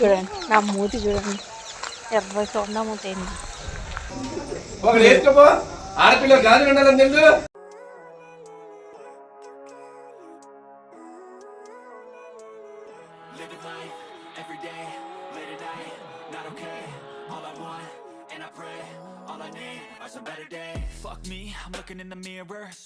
చూడండి నా మూతి చూడండి. ఎర్ర తొండ మూత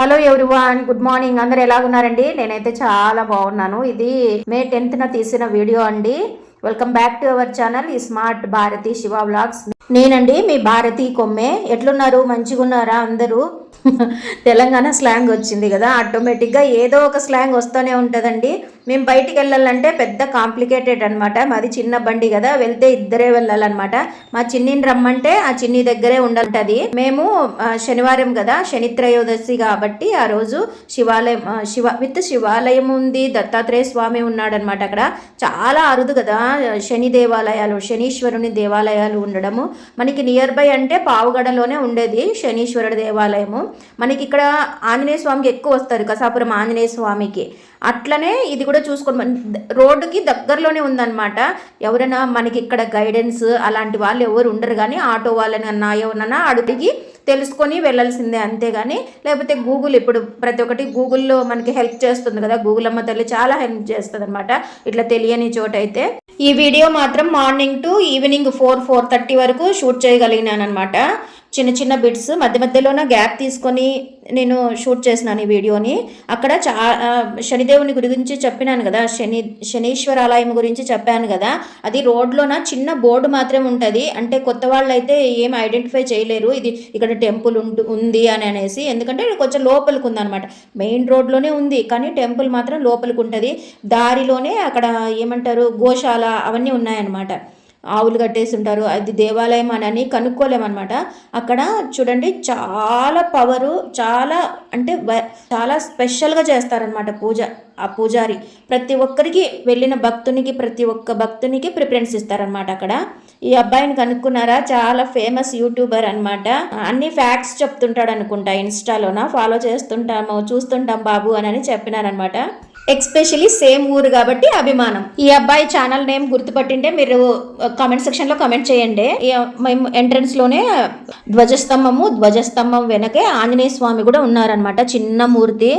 hello everyone good morning అందరు ఎలాగున్నారండి? నేనైతే చాలా బాగున్నాను. ఇది మే టెన్త్న తీసిన వీడియో అండి. Welcome back to our channel ఈ స్మార్ట్ భారతి శివ వ్లాగ్స్ నేనండి మీ భారతి కొమ్మే. ఎట్లున్నారు? మంచిగా ఉన్నారా అందరూ? తెలంగాణ స్లాంగ్ వచ్చింది కదా. ఆటోమేటిక్గా ఏదో ఒక స్లాంగ్ వస్తూనే ఉంటుందండి. మేము బయటికి వెళ్ళాలంటే పెద్ద కాంప్లికేటెడ్ అనమాట మాది చిన్న బండి కదా వెళ్తే ఇద్దరే వెళ్ళాలన్నమాట. మా చిన్నిని రమ్మంటే ఆ చిన్ని దగ్గరే ఉండాలంటది. మేము శనివారం కదా శని త్రయోదశి కాబట్టి ఆ రోజు శివాలయం శివ విత్ శివాలయం ఉంది దత్తాత్రేయ స్వామి ఉన్నాడనమాట అక్కడ. చాలా అరుదు కదా శని దేవాలయాలు శనీశ్వరుని దేవాలయాలు ఉండడము. మనకి నియర్ బై అంటే పావుగడలోనే ఉండేది శనీశ్వరుడి దేవాలయము. మనకి ఇక్కడ ఆంజనేయ స్వామికి ఎక్కువ వస్తారు కసాపురం ఆంజనేయ స్వామికి. అట్లనే ఇది కూడా చూసుకోండి. రోడ్డుకి దగ్గరలోనే ఉందన్నమాట. ఎవరైనా మనకి ఇక్కడ గైడెన్స్ అలాంటి వాళ్ళు ఎవరు ఉండరు కానీ ఆటో వాళ్ళని అన్నా ఎవరన్నా అడిగి తెలుసుకొని వెళ్ళాల్సిందే అంతేగాని లేకపోతే గూగుల్ ఇప్పుడు ప్రతి ఒక్కటి గూగుల్లో మనకి హెల్ప్ చేస్తుంది కదా. గూగుల్ అమ్మ తల్లి చాలా హెల్ప్ చేస్తుంది అనమాట ఇట్లా తెలియని చోట అయితే ఈ వీడియో మాత్రం morning to evening four four thirty వరకు షూట్ చేయగలిగినాను అనమాట చిన్న చిన్న బిట్స్ మధ్య మధ్యలోన గ్యాప్ తీసుకొని నేను షూట్ చేసినాను ఈ వీడియోని. అక్కడ చా శనిదేవుని గురించి చెప్పినాను కదా శని శనీశ్వర ఆలయం గురించి చెప్పాను కదా అది రోడ్లోన చిన్న బోర్డు మాత్రమే ఉంటుంది. అంటే కొత్త వాళ్ళు అయితే ఏం ఐడెంటిఫై చేయలేరు. ఇది ఇక్కడ టెంపుల్ ఉంటు ఉంది అని అనేసి. ఎందుకంటే కొంచెం లోపలికి ఉందన్నమాట. మెయిన్ రోడ్లోనే ఉంది కానీ టెంపుల్ మాత్రం లోపలికి ఉంటుంది. దారిలోనే అక్కడ ఏమంటారు గోశాల అవన్నీ ఉన్నాయన్నమాట. ఆవులు కట్టేసి ఉంటారు. అది దేవాలయం అని కనుక్కోలేమన్నమాట. అక్కడ చూడండి చాలా పవరు చాలా అంటే చాలా స్పెషల్గా చేస్తారనమాట పూజ ఆ పూజారి. ప్రతి ఒక్కరికి వెళ్ళిన భక్తునికి ప్రతి ఒక్క భక్తునికి ప్రిఫరెన్స్ ఇస్తారనమాట అక్కడ. ఈ అబ్బాయిని కనుక్కున్నారా? చాలా ఫేమస్ యూట్యూబర్ అనమాట అన్ని ఫ్యాక్ట్స్ చెప్తుంటాడు అనుకుంటా ఇన్స్టాలోన ఫాలో చేస్తుంటాము చూస్తుంటాం బాబు అని అని చెప్పినారనమాట ఎక్స్పెషలీ సేమ్ ఊరు కాబట్టి అభిమానం. ఈ అబ్బాయి ఛానల్ నేమ్ గుర్తుపట్టింటే మీరు కామెంట్ సెక్షన్లో కామెంట్ చేయండి. మేము ఎంట్రన్స్లోనే ధ్వజస్తంభము ధ్వజస్తంభం వెనకే ఆంజనేయ స్వామి కూడా ఉన్నారనమాట చిన్న మూర్తి.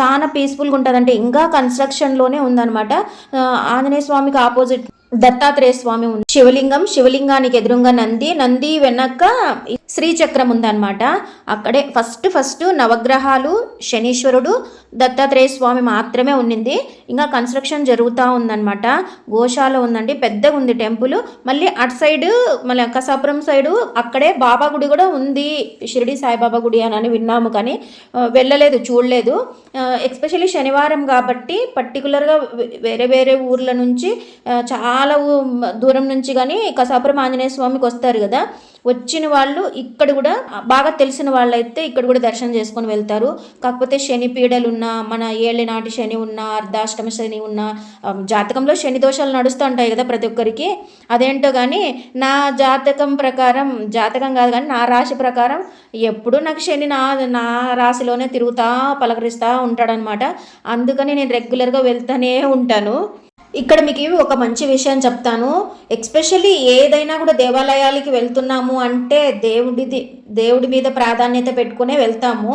చాలా పీస్ఫుల్గా ఉంటుందంటే ఇంకా కన్స్ట్రక్షన్లోనే ఉందన్నమాట. ఆంజనేయ స్వామికి ఆపోజిట్ దత్తాత్రేయ స్వామి ఉంది. శివలింగం శివలింగానికి ఎదురుగా నంది నంది వెనక శ్రీచక్రం ఉందన్నమాట అక్కడే ఫస్ట్ ఫస్ట్ నవగ్రహాలు శనీశ్వరుడు దత్తాత్రేయ స్వామి మాత్రమే ఉన్నింది. ఇంకా కన్స్ట్రక్షన్ జరుగుతూ ఉందన్నమాట. గోశాల ఉందండి పెద్దగా ఉంది టెంపుల్. మళ్ళీ అటు సైడ్ మళ్ళీ కసాపురం సైడు అక్కడే బాబా గుడి కూడా ఉంది. షిరిడి సాయిబాబా గుడి అని విన్నాము కానీ వెళ్ళలేదు చూడలేదు. ఎక్స్పెషల్లీ శనివారం కాబట్టి పర్టికులర్గా వేరే వేరే ఊర్ల నుంచి చాలా చాలా దూరం నుంచి కానీ కసాపురం ఆంజనేయ స్వామికి వస్తారు కదా వచ్చిన వాళ్ళు ఇక్కడ కూడా బాగా తెలిసిన వాళ్ళైతే ఇక్కడ కూడా దర్శనం చేసుకొని వెళ్తారు. కాకపోతే శని పీడలు ఉన్నా మన ఏళ్ళనాటి శని ఉన్నా అర్ధాష్టమ శని ఉన్నా జాతకంలో శని దోషాలు నడుస్తూ ఉంటాయి కదా ప్రతి ఒక్కరికి. అదేంటో కానీ నా జాతకం ప్రకారం జాతకం కాదు కానీ నా రాశి ప్రకారం ఎప్పుడూ నాకు శని నా నా రాశిలోనే తిరుగుతా పలకరిస్తూ ఉంటాడనమాట అందుకని నేను రెగ్యులర్గా వెళ్తూనే ఉంటాను. ఇక్కడ మీకు ఒక మంచి విషయం చెప్తాను. ఎక్స్పెషల్లీ ఏదైనా కూడా దేవాలయాలకి వెళ్తున్నాము అంటే దేవుడిది దేవుడి మీద ప్రాధాన్యత పెట్టుకునే వెళ్తాము.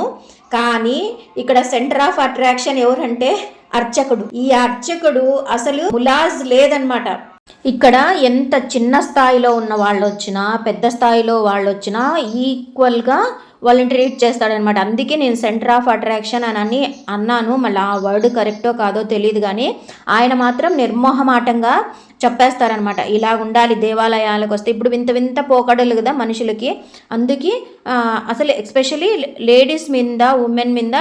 కానీ ఇక్కడ సెంటర్ ఆఫ్ అట్రాక్షన్ ఎవరంటే అర్చకుడు. ఈ అర్చకుడు అసలు ములాజ్ లేదనమాట. ఇక్కడ ఎంత చిన్న స్థాయిలో ఉన్న వాళ్ళు వచ్చినా పెద్ద స్థాయిలో వాళ్ళు వచ్చినా ఈక్వల్గా వాళ్ళని ట్రీట్ చేస్తాడనమాట. అందుకే నేను సెంటర్ ఆఫ్ అట్రాక్షన్ అని అని అన్నాను. మళ్ళీ ఆ వర్డ్ కరెక్టో కాదో తెలియదు కానీ ఆయన మాత్రం నిర్మోహమాటంగా చెప్పేస్తారనమాట. ఇలా ఉండాలి దేవాలయాలకు వస్తే. ఇప్పుడు వింత వింత పోకడలు కదా మనుషులకి. అందుకే అసలు ఎస్పెషలీ లేడీస్ మీద ఉమెన్ మీద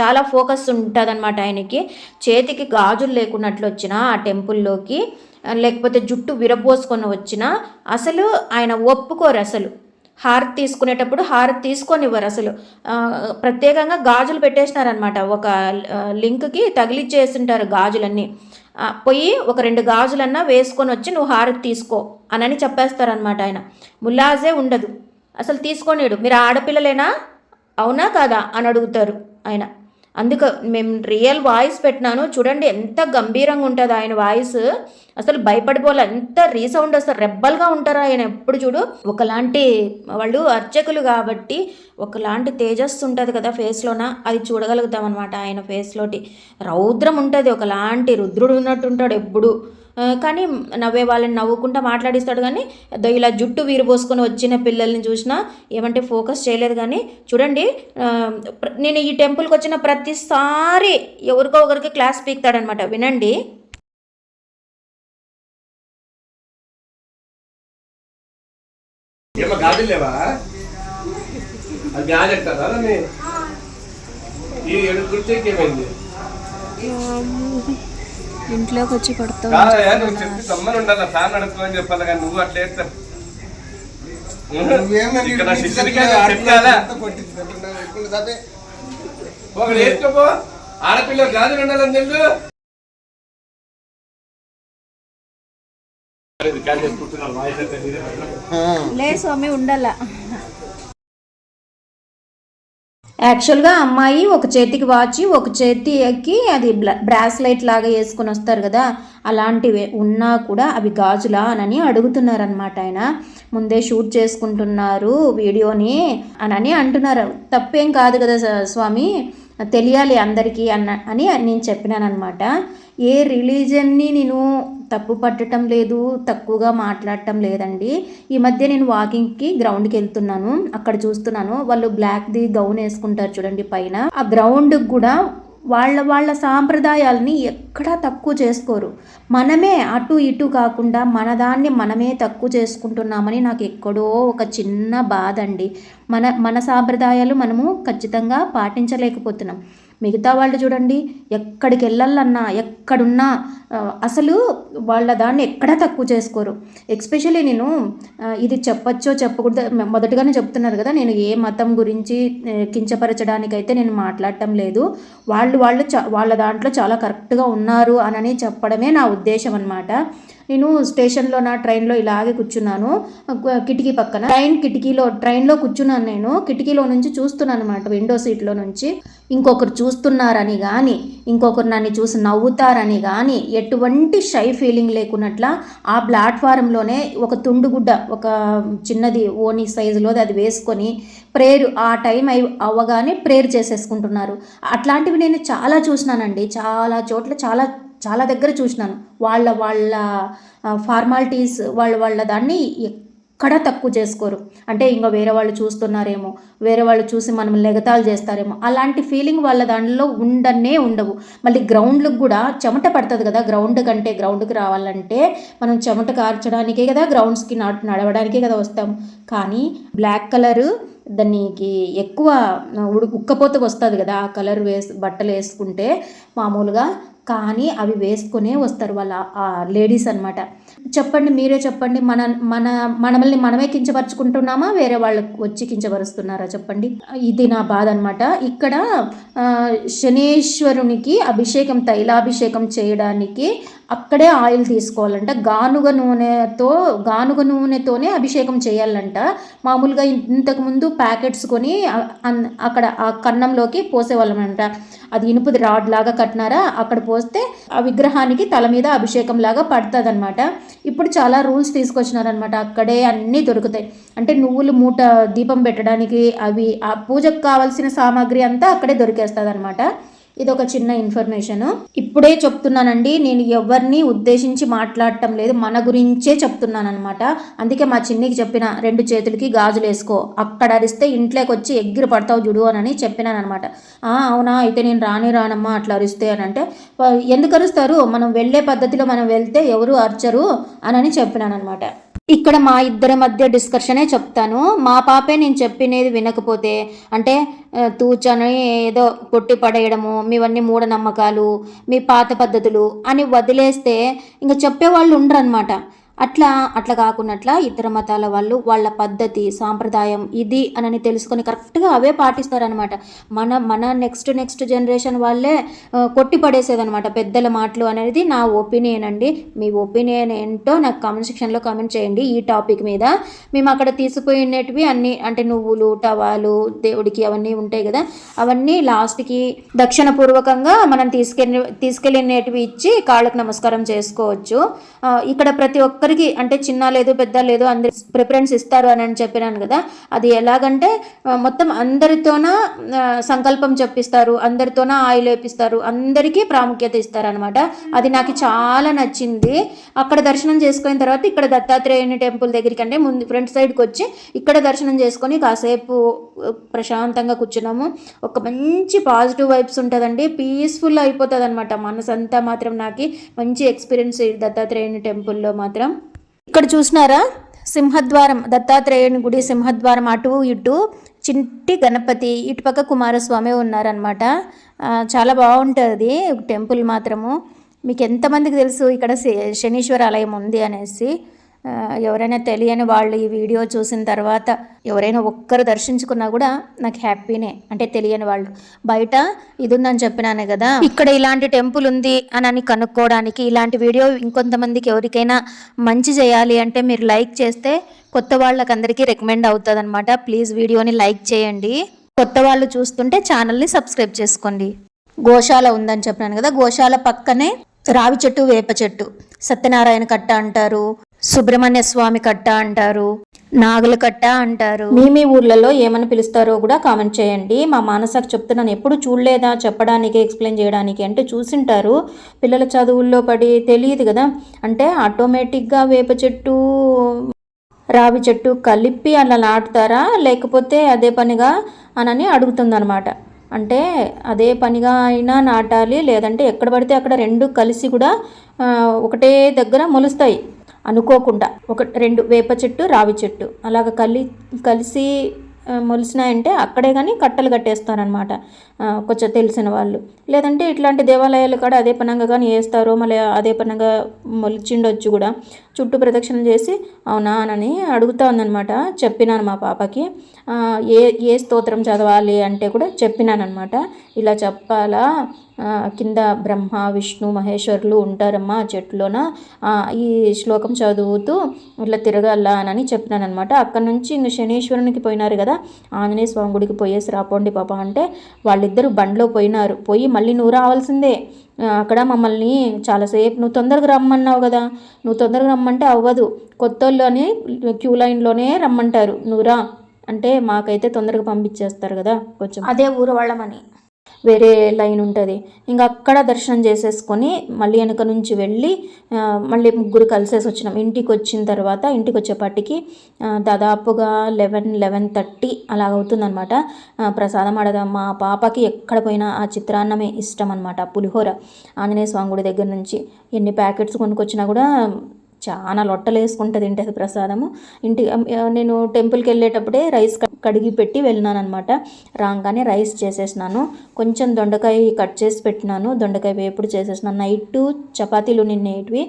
చాలా ఫోకస్ ఉంటుందన్నమాట ఆయనకి. చేతికి గాజులు లేకున్నట్లు వచ్చిన ఆ టెంపుల్లోకి లేకపోతే జుట్టు విరబోసుకొని వచ్చినా అసలు ఆయన ఒప్పుకోరు అసలు. హారతి తీసుకునేటప్పుడు హారతి తీసుకొనివ్వరు అసలు. ప్రత్యేకంగా గాజులు పెట్టేసినారనమాట ఒక లింక్కి తగిలిచ్చేసింటారు గాజులన్నీ. పోయి ఒక రెండు గాజులన్నా వేసుకొని వచ్చి నువ్వు హారతి తీసుకో అనని చెప్పేస్తారనమాట ఆయన. ముల్లాజే ఉండదు. అసలు తీసుకోనిడు మీరు ఆడపిల్లలేనా? అవునా కాదా? అని అడుగుతారు ఆయన. అందుకు మేము రియల్ వాయిస్ పెట్టినాను. చూడండి ఎంత గంభీరంగా ఉంటుంది ఆయన వాయిస్ అసలు భయపడిపోలే ఎంత రీసౌండ్ వస్తారు రెబ్బల్గా ఉంటారు ఆయన ఎప్పుడు చూడు. ఒకలాంటి వాళ్ళు అర్చకులు కాబట్టి ఒకలాంటి తేజస్సు ఉంటుంది కదా ఫేస్లోన అది చూడగలుగుతాం అనమాట ఆయన ఫేస్లోటి రౌద్రం ఉంటుంది. ఒకలాంటి రుద్రుడు ఉన్నట్టు ఉంటాడు ఎప్పుడు. కానీ నవ్వే వాళ్ళని నవ్వుకుంటా మాట్లాడిస్తాడు కానీ ఇలా జుట్టు వీరిపోసుకొని వచ్చిన పిల్లల్ని చూసినా ఏమంటే ఫోకస్ చేయలేదు కానీ చూడండి నేను ఈ టెంపుల్కి వచ్చిన ప్రతిసారి ఎవరికో ఒకరికి క్లాస్ పీక్తాడనమాట. వినండి. ఏమో గాజులు లేవా? అది గాజు అంటారా దాన్ని? ఈ ఏడు కుర్చీకి ఏమైంది? ఇంట్లోకి వచ్చి వేసుకోపో ఆడపిల్ల గాజులు ఉండాలని తెలుసు. లే స్వామి ఉండాల యాక్చువల్గా అమ్మాయి ఒక చేతికి వాచి ఒక చేతికి అది బ్రాస్లైట్ లాగా వేసుకొని వస్తారు కదా అలాంటివి ఉన్నా కూడా అవి గాజులా అని అడుగుతున్నారనమాట ఆయన. ముందే షూట్ చేసుకుంటున్నారు వీడియోని అనని అంటున్నారు. తప్పేం కాదు కదా స్వామి తెలియాలి అందరికీ అన్న అని నేను చెప్పినానమాట ఏ రిలీజన్ని నేను తప్పు పట్టడం లేదు తక్కువగా మాట్లాడటం లేదండి. ఈ మధ్య నేను వాకింగ్కి గ్రౌండ్కి వెళ్తున్నాను. అక్కడ చూస్తున్నాను. వాళ్ళు బ్లాక్ది గౌన్ వేసుకుంటారు చూడండి పైన. ఆ గ్రౌండ్కి కూడా వాళ్ళ వాళ్ళ సాంప్రదాయాలని ఎక్కడా తక్కువ చేసుకోరు. మనమే అటు ఇటు కాకుండా మన దాన్ని మనమే తక్కువ చేసుకుంటున్నామని నాకు ఎక్కడో ఒక చిన్న బాధ అండి. మన మన సాంప్రదాయాలు మనము ఖచ్చితంగా పాటించలేకపోతున్నాం. మిగతా వాళ్ళు చూడండి ఎక్కడికి వెళ్ళాలన్నా ఎక్కడున్నా అసలు వాళ్ళ దాన్ని ఎక్కడా తక్కువ చేసుకోరు. ఎక్స్పెషలీ నేను ఇది చెప్పచ్చో చెప్పకూడదు మొదటగానే చెప్తున్నారు కదా నేను ఏ మతం గురించి కించపరచడానికైతే నేను మాట్లాడటం లేదు. వాళ్ళు వాళ్ళు చ వాళ్ళ దాంట్లో చాలా కరెక్ట్గా ఉన్నారు అనని చెప్పడమే నా ఉద్దేశం అనమాట నేను స్టేషన్లో నా ట్రైన్లో ఇలాగే కూర్చున్నాను. కిటికీ పక్కన. ట్రైన్ కిటికీలో ట్రైన్లో కూర్చున్నాను నేను. కిటికీలో నుంచి చూస్తున్నాను అనమాట విండో సీట్లో నుంచి. ఇంకొకరు చూస్తున్నారని కానీ ఇంకొకరు నన్ను చూసి నవ్వుతారని కానీ ఎటువంటి షై ఫీలింగ్ లేకున్నట్ల ఆ ప్లాట్ఫారంలోనే ఒక తుండుగుడ్డ ఒక చిన్నది ఓని సైజులోది అది వేసుకొని ప్రేయర్ ఆ టైం అయి అవ్వగానే ప్రేయర్ చేసేసుకుంటున్నారు. అట్లాంటివి నేను చాలా చూసినానండి. చాలా చోట్ల చాలా చాలా దగ్గర చూసినాను. వాళ్ళ వాళ్ళ ఫార్మాలిటీస్ వాళ్ళ వాళ్ళ దాన్ని ఎక్కడా తక్కువ చేసుకోరు. అంటే ఇంకా వేరే వాళ్ళు చూస్తున్నారేమో వేరే వాళ్ళు చూసి మనం లెగతాలు చేస్తారేమో అలాంటి ఫీలింగ్ వాళ్ళ దాంట్లో ఉండనే ఉండవు. మళ్ళీ గ్రౌండ్లకు కూడా చెమట పడుతుంది కదా గ్రౌండ్ కంటే గ్రౌండ్కి రావాలంటే మనం చెమట కార్చడానికే కదా గ్రౌండ్స్కి నడవడానికే కదా వస్తాం. కానీ బ్లాక్ కలరు దానికి ఎక్కువ ఉడు ఉక్కపోతే వస్తుంది కదా ఆ కలర్ వేసి బట్టలు వేసుకుంటే మామూలుగా. కానీ అవి వేసుకునే వస్తారు వాళ్ళ ఆ లేడీస్ అన్నమాట. చెప్పండి మీరే చెప్పండి మన మన మనల్ని మనమే కించపరుచుకుంటున్నామా? వేరే వాళ్ళకి వచ్చి కించపరుస్తున్నారా? చెప్పండి. ఇది నా బాధ అనమాట ఇక్కడ శనేశ్వరునికి అభిషేకం తైలాభిషేకం చేయడానికి అక్కడే ఆయిల్ తీసుకోవాలంట. గానుగ నూనెతో గానుగ నూనెతోనే అభిషేకం చేయాలంట. మామూలుగా ఇంతకుముందు ప్యాకెట్స్ కొని అన్- అక్కడ ఆ కన్నంలోకి పోసేవాళ్ళమంట. అది ఇనుపుది రాడ్ లాగా కట్టినారా? అక్కడ పోస్తే ఆ విగ్రహానికి తల మీద అభిషేకం లాగా పడుతుంది అనమాట ఇప్పుడు చాలా రూల్స్ తీసుకొచ్చినారనమాట అక్కడే అన్నీ దొరుకుతాయి. అంటే నువ్వులు మూట దీపం పెట్టడానికి అవి ఆ పూజకు కావాల్సిన సామాగ్రి అంతా అక్కడే దొరికేస్తుంది అనమాట ఇది ఒక చిన్న ఇన్ఫర్మేషన్. ఇప్పుడే చెప్తున్నానండి నేను ఎవరిని ఉద్దేశించి మాట్లాడటం లేదు మన గురించే చెప్తున్నాను అనమాట అందుకే మా చిన్నికి చెప్పిన రెండు చేతులకి గాజులు వేసుకో అక్కడ అరిస్తే ఇంట్లోకి వచ్చి ఎగ్గిరి పడతావు జుడు అని చెప్పినాను అనమాట అవునా అయితే నేను రాని రానమ్మా అట్లా అరిస్తే అని అంటే ఎందుకు అరుస్తారు? మనం వెళ్ళే పద్ధతిలో మనం వెళ్తే ఎవరు అరచరు? అని చెప్పినాను అనమాట ఇక్కడ మా ఇద్దరి మధ్య డిస్కషనే చెప్తాను. మా పాపే నేను చెప్పినది వినకపోతే అంటే తూచని ఏదో కొట్టి పడేయడము మీవన్నీ మూఢనమ్మకాలు మీ పాత పద్ధతులు అని వదిలేస్తే ఇంకా చెప్పేవాళ్ళు ఉండరు అనమాట అట్లా అట్లా కాకున్నట్లా ఇతర మతాల వాళ్ళు వాళ్ళ పద్ధతి సాంప్రదాయం ఇది అని తెలుసుకొని కరెక్ట్గా అవే పాటిస్తారనమాట మన మన నెక్స్ట్ నెక్స్ట్ జనరేషన్ వాళ్ళే కొట్టి పడేసేదనమాట పెద్దల మాటలు అనేది నా ఒపీనియన్ అండి. మీ ఒపీనియన్ ఏంటో నాకు కామెంట్ సెక్షన్లో కామెంట్ చేయండి ఈ టాపిక్ మీద. మేము అక్కడ తీసుకుపోయినటివి అన్ని అంటే నువ్వులు టవాలు దేవుడికి అవన్నీ ఉంటాయి కదా. అవన్నీ లాస్ట్కి దక్షిణ పూర్వకంగా మనం తీసుకెళ్ళి తీసుకెళ్ళినవి ఇచ్చి కాళ్ళకు నమస్కారం చేసుకోవచ్చు. ఇక్కడ ప్రతి ఒక్క ఒక్కరికి అంటే చిన్న లేదు పెద్ద లేదు అందరి ప్రిఫరెన్స్ ఇస్తారు అని అని చెప్పినాను కదా. అది ఎలాగంటే మొత్తం అందరితోన సంకల్పం చెప్పిస్తారు అందరితోన ఆయిల్ వేపిస్తారు అందరికీ ప్రాముఖ్యత ఇస్తారనమాట అది నాకు చాలా నచ్చింది. అక్కడ దర్శనం చేసుకున్న తర్వాత ఇక్కడ దత్తాత్రేయుని టెంపుల్ దగ్గరికి అంటే ముందు ఫ్రంట్ సైడ్కి వచ్చి ఇక్కడ దర్శనం చేసుకొని కాసేపు ప్రశాంతంగా కూర్చున్నాము. ఒక మంచి పాజిటివ్ వైబ్స్ ఉంటుందండి. పీస్ఫుల్ అయిపోతుంది అనమాట మనసంతా మాత్రం నాకు. మంచి ఎక్స్పీరియన్స్ దత్తాత్రేయుని టెంపుల్లో మాత్రం. ఇక్కడ చూసినారా? సింహద్వారం దత్తాత్రేయుని గుడి సింహద్వారం అటు ఇటు చింటి గణపతి ఇటుపక్క కుమారస్వామి ఉన్నారనమాట చాలా బాగుంటుంది. టెంపుల్ మాత్రము. మీకు ఎంతమందికి తెలుసు? ఇక్కడ శ- శనీశ్వర ఆలయం ఉంది అనేసి. ఎవరైనా తెలియని వాళ్ళు ఈ వీడియో చూసిన తర్వాత ఎవరైనా ఒక్కరు దర్శించుకున్నా కూడా నాకు హ్యాపీనే అంటే తెలియని వాళ్ళు. బయట ఇది ఉందని చెప్పినానే కదా ఇక్కడ ఇలాంటి టెంపుల్ ఉంది అని అని కనుక్కోవడానికి ఇలాంటి వీడియో ఇంకొంతమందికి ఎవరికైనా మంచి చేయాలి అంటే మీరు లైక్ చేస్తే కొత్త వాళ్ళకందరికీ రికమెండ్ అవుతుంది అనమాట ప్లీజ్ వీడియోని లైక్ చేయండి. కొత్త వాళ్ళు చూస్తుంటే ఛానల్ని సబ్స్క్రైబ్ చేసుకోండి. గోశాల ఉందని చెప్పినాను కదా గోశాల పక్కనే రావి చెట్టు వేప చెట్టు. సత్యనారాయణ కట్ట అంటారు. సుబ్రహ్మణ్య స్వామి కట్ట అంటారు నాగుల కట్ట అంటారు. మీ మీ ఊర్లలో ఏమని పిలుస్తారో కూడా కామెంట్ చేయండి. మా మానసకు చెప్తున్నాను ఎప్పుడు చూడలేదా? చెప్పడానికి ఎక్స్ప్లెయిన్ చేయడానికి అంటే చూసింటారు. పిల్లల చదువుల్లో పడి తెలియదు కదా? అంటే ఆటోమేటిక్గా వేప చెట్టు రావి చెట్టు కలిపి అలా నాటుతారా? లేకపోతే అదే పనిగా అనని అడుగుతుందనమాట అంటే అదే పనిగా అయినా నాటాలి లేదంటే ఎక్కడ పడితే అక్కడ రెండు కలిసి కూడా ఒకటే దగ్గర మొలుస్తాయి. అనుకోకుండా. ఒక రెండు వేప చెట్టు రావి చెట్టు. అలాగ కలి కలిసి మొలిసినాయంటే అక్కడే కానీ కట్టలు కట్టేస్తారనమాట కొంచెం తెలిసిన వాళ్ళు. లేదంటే ఇట్లాంటి దేవాలయాలు కూడా అదే పనంగా కానీ వేస్తారో మళ్ళీ అదే పనంగా మొలిచిండొచ్చు కూడా. చుట్టూ ప్రదక్షిణ చేసి అవునా అని అడుగుతా ఉందనమాట చెప్పినాను మా పాపకి. ఏ ఏ స్తోత్రం చదవాలి అంటే కూడా చెప్పినానమాట ఇలా చెప్పాలా? కింద బ్రహ్మ విష్ణు మహేశ్వరులు ఉంటారమ్మా ఆ చెట్టులోన. ఈ శ్లోకం చదువుతూ ఇట్లా తిరగాల అని చెప్పినానమాట అక్కడ నుంచి ఇంక శనీశ్వరునికి పోయినారు కదా. ఆంజనేయ స్వామి గుడికి పోయేసి రాపోండి పాప అంటే వాళ్ళిద్దరూ బండ్లో పోయినారు. పోయి మళ్ళీ నువ్వు రావాల్సిందే. అక్కడ మమ్మల్ని చాలాసేపు నువ్వు తొందరగా రమ్మన్నావు కదా. నువ్వు తొందరగా రమ్మంటే అవ్వదు. కొత్తోళ్ళని అని క్యూ లైన్లోనే రమ్మంటారు. నువ్వు రా. అంటే మాకైతే తొందరగా పంపించేస్తారు కదా కొంచెం. అదే ఊరు వాళ్ళమని. వేరే లైన్ ఉంటుంది. ఇంకా అక్కడ దర్శనం చేసేసుకొని మళ్ళీ వెనక నుంచి వెళ్ళి మళ్ళీ ముగ్గురు కలిసేసి వచ్చినాం. ఇంటికి వచ్చిన తర్వాత ఇంటికి వచ్చేపాటికి దాదాపుగా లెవెన్ లెవెన్ థర్టీ అలా అవుతుందన్నమాట. ప్రసాదం ఆడదాం మా పాపకి ఎక్కడ పోయినా ఆ చిత్రాన్నమే ఇష్టం అనమాట పులిహోర. ఆంజనేయ స్వామి గుడి దగ్గర నుంచి ఎన్ని ప్యాకెట్స్ కొనుక్కొచ్చినా కూడా చాలా లొట్టలు వేసుకుంటుంది తింటది ప్రసాదము. ఇంటి నేను టెంపుల్కి వెళ్ళేటప్పుడే రైస్ కడిగి పెట్టి వెళ్ళినాను అనమాట రాగానే రైస్ చేసేసినాను. కొంచెం దొండకాయ కట్ చేసి పెట్టినాను. దొండకాయ వేపుడు చేసేసినాను. నైట్ చపాతీలు నిన్నేటివి.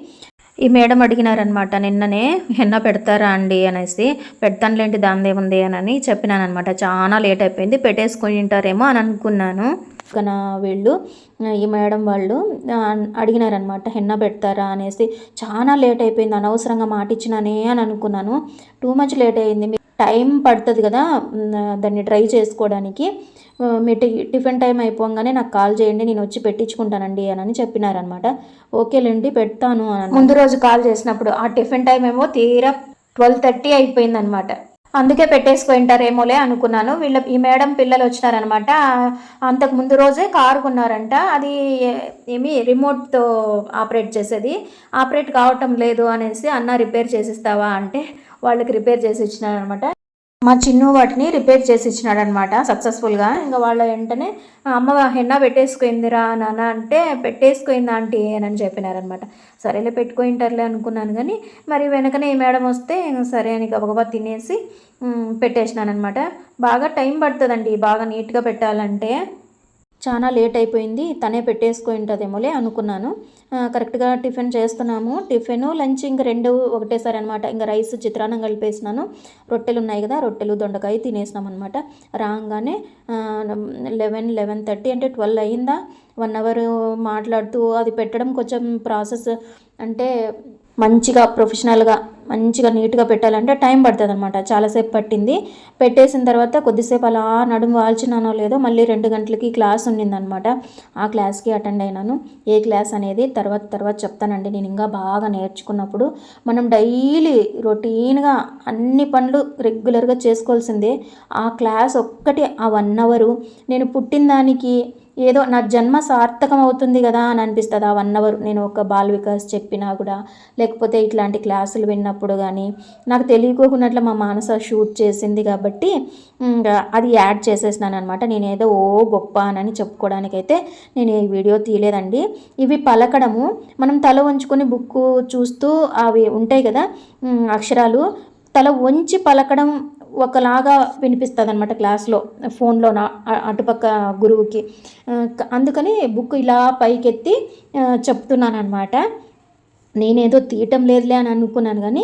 ఈ మేడం అడిగినారనమాట నిన్ననే హెన్న పెడతారా అండి? అనేసి. పెడతానులేంటి దానిదేముంది? అని చెప్పినాను అనమాట చాలా లేట్ అయిపోయింది. పెట్టేసుకొని ఉంటారేమో అని అనుకున్నాను. కన వీళ్ళు ఈ మేడం వాళ్ళు అడిగినారనమాట హెన్న పెడతారా? అనేసి. చాలా లేట్ అయిపోయింది అనవసరంగా మాట అని అనుకున్నాను. టూ మచ్ లేట్ అయింది. మీకు టైం పడుతుంది కదా దాన్ని ట్రై చేసుకోవడానికి. మీ టి టిఫిన్ టైం అయిపోగానే నాకు కాల్ చేయండి నేను వచ్చి పెట్టించుకుంటానండి అని చెప్పినారనమాట ఓకేలేండి పెడతాను అని ముందు రోజు కాల్ చేసినప్పుడు ఆ టిఫిన్ టైం ఏమో తీరా ట్వెల్వ్ థర్టీ అయిపోయిందనమాట అందుకే పెట్టేసుకుంటారేమోలే అనుకున్నాను. వీళ్ళ ఈ మేడం పిల్లలు వచ్చినారనమాట. అంతకు ముందు రోజే కారు కొన్నారంట. అది ఏమి రిమోట్తో ఆపరేట్ చేసేది. ఆపరేట్ కావటం లేదు అనేసి అన్న రిపేర్ చేసిస్తావా? అంటే వాళ్ళకి రిపేర్ చేసి ఇచ్చినారనమాట. మా చిన్ను వాటిని రిపేర్ చేసి ఇచ్చినాడు అనమాట సక్సెస్ఫుల్గా ఇంకా వాళ్ళ వెంటనే అమ్మ హెన్న పెట్టేసుకుందిరా నాన్న అంటే పెట్టేసుకుంది ఆంటీ అని చెప్పినారనమాట. సరేలే పెట్టుకుంటారులే అనుకున్నాను కానీ మరి వెనకనే ఈ మేడం వస్తే సరే అని గబగబా తినేసి పెట్టేసినానమాట బాగా టైం పడుతుందండి బాగా నీట్గా పెట్టాలంటే. చాలా లేట్ అయిపోయింది తనే పెట్టేసుకుంటుందేమోలే అనుకున్నాను. కరెక్ట్గా టిఫిన్ చేస్తున్నాము. టిఫిన్ లంచ్ ఇంక రెండు ఒకటేసారి అనమాట ఇంకా రైస్ చిత్రాన్నం కలిపేసినాను. రొట్టెలు ఉన్నాయి కదా రొట్టెలు దొండకాయ తినేసినాం అనమాట రాగానే లెవెన్ లెవెన్ థర్టీ అంటే ట్వెల్వ్ అయిందా. వన్ అవర్ మాట్లాడుతూ అది పెట్టడం కొంచెం ప్రాసెస్ అంటే మంచిగా ప్రొఫెషనల్గా మంచిగా నీట్గా పెట్టాలంటే టైం పడుతుంది అనమాట చాలాసేపు పట్టింది. పెట్టేసిన తర్వాత కొద్దిసేపు అలా నడుము వాల్చినానో లేదో మళ్ళీ రెండు గంటలకి క్లాస్ ఉండిందనమాట ఆ క్లాస్కి అటెండ్ అయినాను. ఏ క్లాస్ అనేది తర్వాత తర్వాత చెప్తానండి. నేను ఇంకా బాగా నేర్చుకున్నప్పుడు మనం డైలీ రొటీన్గా అన్ని పనులు రెగ్యులర్గా చేసుకోవాల్సిందే. ఆ క్లాస్ ఒక్కటి ఆ వన్ అవరు. నేను పుట్టిన దానికి ఏదో నా జన్మ సార్థకం అవుతుంది కదా అని అనిపిస్తుంది ఆ వన్ అవర్. నేను ఒక బాల్ వికాస్ చెప్పినా కూడా లేకపోతే ఇట్లాంటి క్లాసులు విన్నప్పుడు కానీ నాకు తెలియకోకున్నట్లు మా మానస షూట్ చేసింది కాబట్టి అది యాడ్ చేసేసినాను అనమాట నేను ఏదో ఓ గొప్ప అని చెప్పుకోవడానికైతే నేను ఈ వీడియో తీయలేదండి. ఇవి పలకడము. మనం తల వంచుకొని బుక్ చూస్తూ అవి ఉంటాయి కదా అక్షరాలు తల వంచి పలకడం ఒకలాగా వినిపిస్తుంది అనమాట క్లాస్లో ఫోన్లో నా అటుపక్క గురువుకి. అందుకని బుక్ ఇలా పైకెత్తి చెప్తున్నాను అనమాట నేనేదో తీయటం లేదులే అని అనుకున్నాను కానీ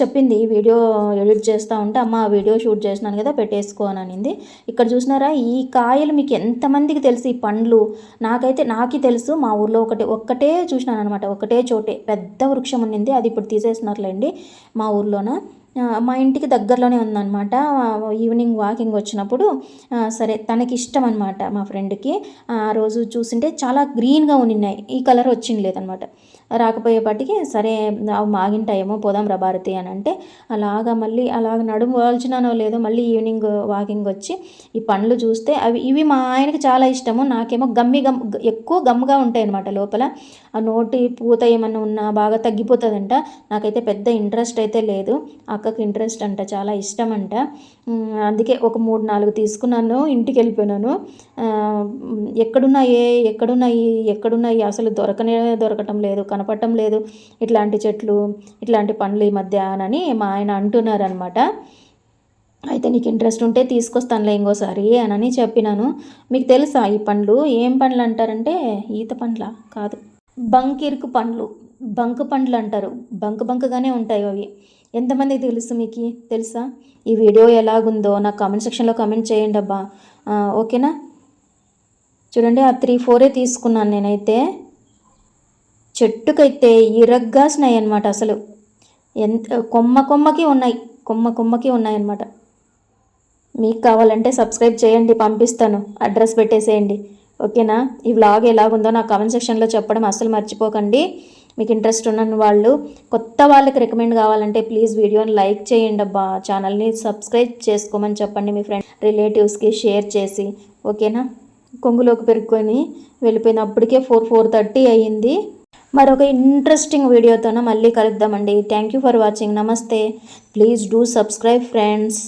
చెప్పింది. ఈ వీడియో ఎడిట్ చేస్తూ ఉంటే అమ్మ వీడియో షూట్ చేసినాను కదా పెట్టేసుకో అని అనింది. ఇక్కడ చూసినారా ఈ కాయలు మీకు ఎంతమందికి తెలుసు ఈ పండ్లు? నాకైతే నాకే తెలుసు మా ఊర్లో ఒకటి ఒక్కటే చూసినాను అనమాట ఒకటే చోటే. పెద్ద వృక్షం ఉండింది అది ఇప్పుడు తీసేసినారులేండి మా ఊర్లోన. మా ఇంటికి దగ్గరలోనే ఉందన్నమాట. ఈవినింగ్ వాకింగ్ వచ్చినప్పుడు సరే తనకి ఇష్టం అనమాట మా ఫ్రెండ్కి. ఆ రోజు చూసింటే చాలా గ్రీన్గా ఉన్నాయి ఈ కలర్ వచ్చింది లేదనమాట రాకపోయేపాటికి సరే అవి మాగింటాయేమో పోదాం రా భారతి అని అంటే అలాగా మళ్ళీ అలాగ నడుము వాల్చినానో లేదో మళ్ళీ ఈవినింగ్ వాకింగ్ వచ్చి ఈ పండ్లు చూస్తే అవి ఇవి మా ఆయనకి చాలా ఇష్టము. నాకేమో గమ్మి గమ్ ఎక్కువ గమ్గా ఉంటాయి అనమాట లోపల. ఆ నోటి పూత ఏమన్నా ఉన్నా బాగా తగ్గిపోతుందంట. నాకైతే పెద్ద ఇంట్రెస్ట్ అయితే లేదు. అక్కకి ఇంట్రెస్ట్ అంట చాలా ఇష్టం అంట అందుకే ఒక మూడు నాలుగు తీసుకున్నాను ఇంటికి వెళ్ళిపోయినాను. ఎక్కడున్నాయే ఎక్కడున్నాయి ఎక్కడున్నాయి అసలు దొరకనే దొరకటం లేదు. కనపడటం లేదు. ఇట్లాంటి చెట్లు ఇట్లాంటి పండ్లు ఈ మధ్య అని మా ఆయన అంటున్నారనమాట అయితే నీకు ఇంట్రెస్ట్ ఉంటే తీసుకొస్తానులే ఇంకోసారి అని చెప్పినాను. మీకు తెలుసా ఈ పండ్లు? ఏం పండ్లు అంటారంటే ఈత పండ్ల? కాదు. బంకిరుకు పండ్లు. బంక్ పండ్లు అంటారు. బంక్ బంక్గానే ఉంటాయి అవి. ఎంతమందికి తెలుసు మీకు? తెలుసా? ఈ వీడియో ఎలాగుందో నాకు కామెంట్ సెక్షన్లో కామెంట్ చేయండి అబ్బా ఓకేనా? చూడండి ఆ త్రీ ఫోరే తీసుకున్నాను నేనైతే. చెట్టుకైతే ఇరగ్గాసినాయి అనమాట అసలు. ఎంత కొమ్మ కొమ్మకి ఉన్నాయి కొమ్మ కొమ్మకి ఉన్నాయి అనమాట మీకు కావాలంటే సబ్స్క్రైబ్ చేయండి పంపిస్తాను అడ్రస్ పెట్టేసేయండి. ఓకేనా? ఈ వ్లాగ్ ఎలాగుందో నా కామెంట్ సెక్షన్లో చెప్పడం అస్సలు మర్చిపోకండి. మీకు ఇంట్రెస్ట్ ఉన్న వాళ్ళు కొత్త వాళ్ళకి రికమెండ్ కావాలంటే ప్లీజ్ వీడియోని లైక్ చేయండి అబ్బా. ఛానల్ని సబ్స్క్రైబ్ చేసుకోమని చెప్పండి మీ ఫ్రెండ్ రిలేటివ్స్కి షేర్ చేసి. ఓకేనా? కొంగులోకి పెరుక్కొని వెళ్ళిపోయినప్పటికే ఫోర్ ఫోర్ థర్టీ అయ్యింది. మరొక ఇంట్రెస్టింగ్ వీడియోతోన మళ్ళీ కలుద్దామండి. థ్యాంక్ యూ ఫర్ వాచింగ్ నమస్తే ప్లీజ్ డూ సబ్స్క్రైబ్ ఫ్రెండ్స్